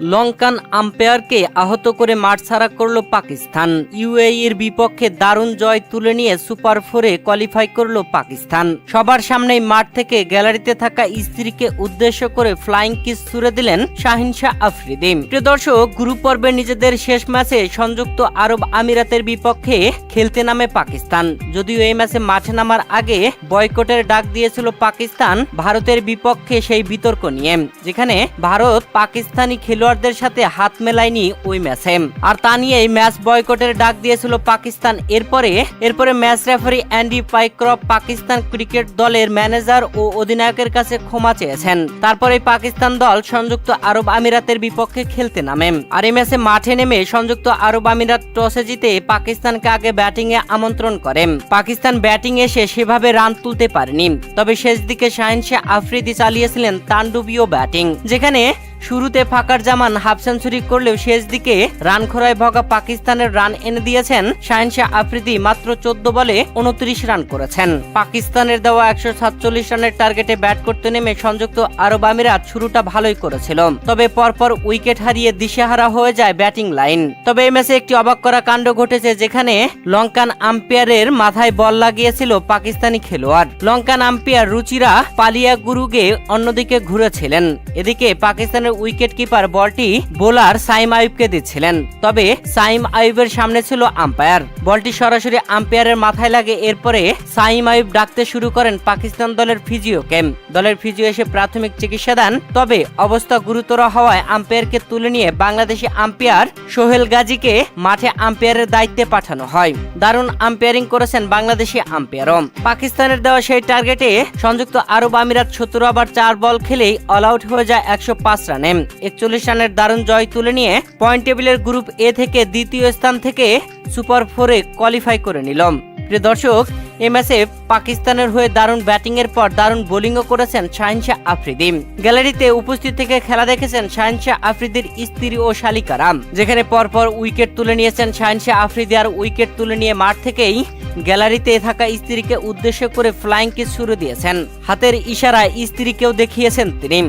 লঙ্কান আম্পায়ারকে আহত করে মাঠ ছাড়া করল পাকিস্তান। ইউএইর বিপক্ষে দারুণ জয় তুলে নিয়ে সুপার ফোরে কোয়ালিফাই করল পাকিস্তান। সবার সামনেই মাঠ থেকে গ্যালারিতে থাকা স্ত্রীকে উদ্দেশ্য করে ফ্লাইং কিস ছুড়ে দিলেন শাহিন শাহ আফ্রিদি। প্রিয় দর্শক গ্রুপ পর্বে নিজেদের শেষ ম্যাচে সংযুক্ত আরব আমিরাতের বিপক্ষে খেলতে নামে পাকিস্তান। যদিও এই ম্যাচে মাঠে নামার আগে বয়কটের ডাক দিয়েছিল পাকিস্তান, ভারতের বিপক্ষে সেই বিতর্ক নিয়ে। যেখানে ভারত পাকিস্তানি খেলোয়াড়দের সাথে হাত মেলায়নি ওই ম্যাচে আর তা নিয়ে ম্যাচ বয়কটের ডাক দিয়েছিল পাকিস্তান। এরপরে এরপরে match referee Andy Pycroft Pakistan cricket দলের ম্যানেজার ও অধিনায়কের কাছে ক্ষমা চেয়েছেন। তারপরে পাকিস্তান দল সংযুক্ত আরব আমিরাতের বিপক্ষে খেলতে নামে। আর এই ম্যাচে মাঠে নেমে সংযুক্ত আরব আমিরাত টসে জিতে পাকিস্তানকে আগে ব্যাটিং এ আমন্ত্রণ করে। পাকিস্তান ব্যাটিং এসে সেভাবে রান তুলতে পারেনি। তবে শেষ দিকে শাহিন শাহ আফ্রিদি চালিয়েছিলেন তাণ্ডবীয় ব্যাটিং, যেখানে শুরুতে ফাকার জামান হাফ সেঞ্চুরি করলেও শেষ দিকে রান খরায় ভগা পাকিস্তানের রান এনে দিয়েছেন শাহিনশাহ আফ্রিদি, মাত্র চোদ্দ বলে উনত্রিশ রান করেছেন। পাকিস্তানের দেওয়া একশো সাতচল্লিশ রানের টার্গেটে ব্যাট করতে নেমে সংযুক্ত আরব আমিরাত শুরুটা ভালোই করেছিল। তবে পরপর উইকেট হারিয়ে দিশেহারা হয়ে যায় ব্যাটিং লাইন। তবে এই ম্যাচে একটি অবাক করা কাণ্ড ঘটেছে যেখানে লঙ্কান আম্পায়ারের মাথায় বল লাগিয়েছিল পাকিস্তানি খেলোয়াড়। লঙ্কান আম্পায়ার রুচিরা পালিয়া গুরুগে অন্যদিকে ঘুরেছিলেন। এদিকে পাকিস্তানের উইকেট কিপার বলটি বোলার সাইম আইবকে দিচ্ছিলেন। তবে সাইম আইবের সামনে ছিল আম্পায়ার। বলটি সরাসরি আম্পায়ারের মাথায় লাগে, এরপরে সাইম আইব ডাকতে শুরু করেন পাকিস্তান দলের ফিজিও ফিজিওকে দলের ফিজিও এসে প্রাথমিক চিকিৎসা দেন, তবে অবস্থা গুরুতর হওয়ায় আম্পায়ারকে তুলে নিয়ে বাংলাদেশি আম্পায়ার সোহেল গাজীকে মাঠে আম্পায়ারের দায়িত্বে পাঠানো হয়। দারুণ আম্পায়ারিং করেছেন বাংলাদেশি আম্পায়ারও। পাকিস্তানের দেওয়া সেই টার্গেটে সংযুক্ত আরব আমিরাত সতেরো আবার চার বল খেলেই অল আউট হয়ে যায় একশো পাঁচ রানে একচল্লিশ রানের দারুণ জয় তুলে নিয়ে পয়েন্ট টেবিলের গ্রুপ এ থেকে দ্বিতীয় স্থান থেকে সুপার ফোরে কোয়ালিফাই করে নিল। প্রিয় দর্শক, এই ম্যাচে পাকিস্তানের হয়ে দারুণ ব্যাটিং এর পর দারুণ বোলিংও করেছেন শাহিন শাহ আফ্রিদি। গ্যালারিতে উপস্থিত থেকে খেলা দেখেছেন শাহিন শাহ আফ্রিদির স্ত্রী ও শালিকারা যেখানে পরপর উইকেট তুলে নিয়েছেন শাহিন শাহ আফ্রিদি আর উইকেট তুলে নিয়ে মাঠ থেকেই গ্যালারিতে থাকা স্ত্রীকে উদ্দেশ্য করে ফ্লাইং কিস শুরু দিয়েছেন। হাতের ইশারায় স্ত্রীকেও দেখিয়েছেন তিনি।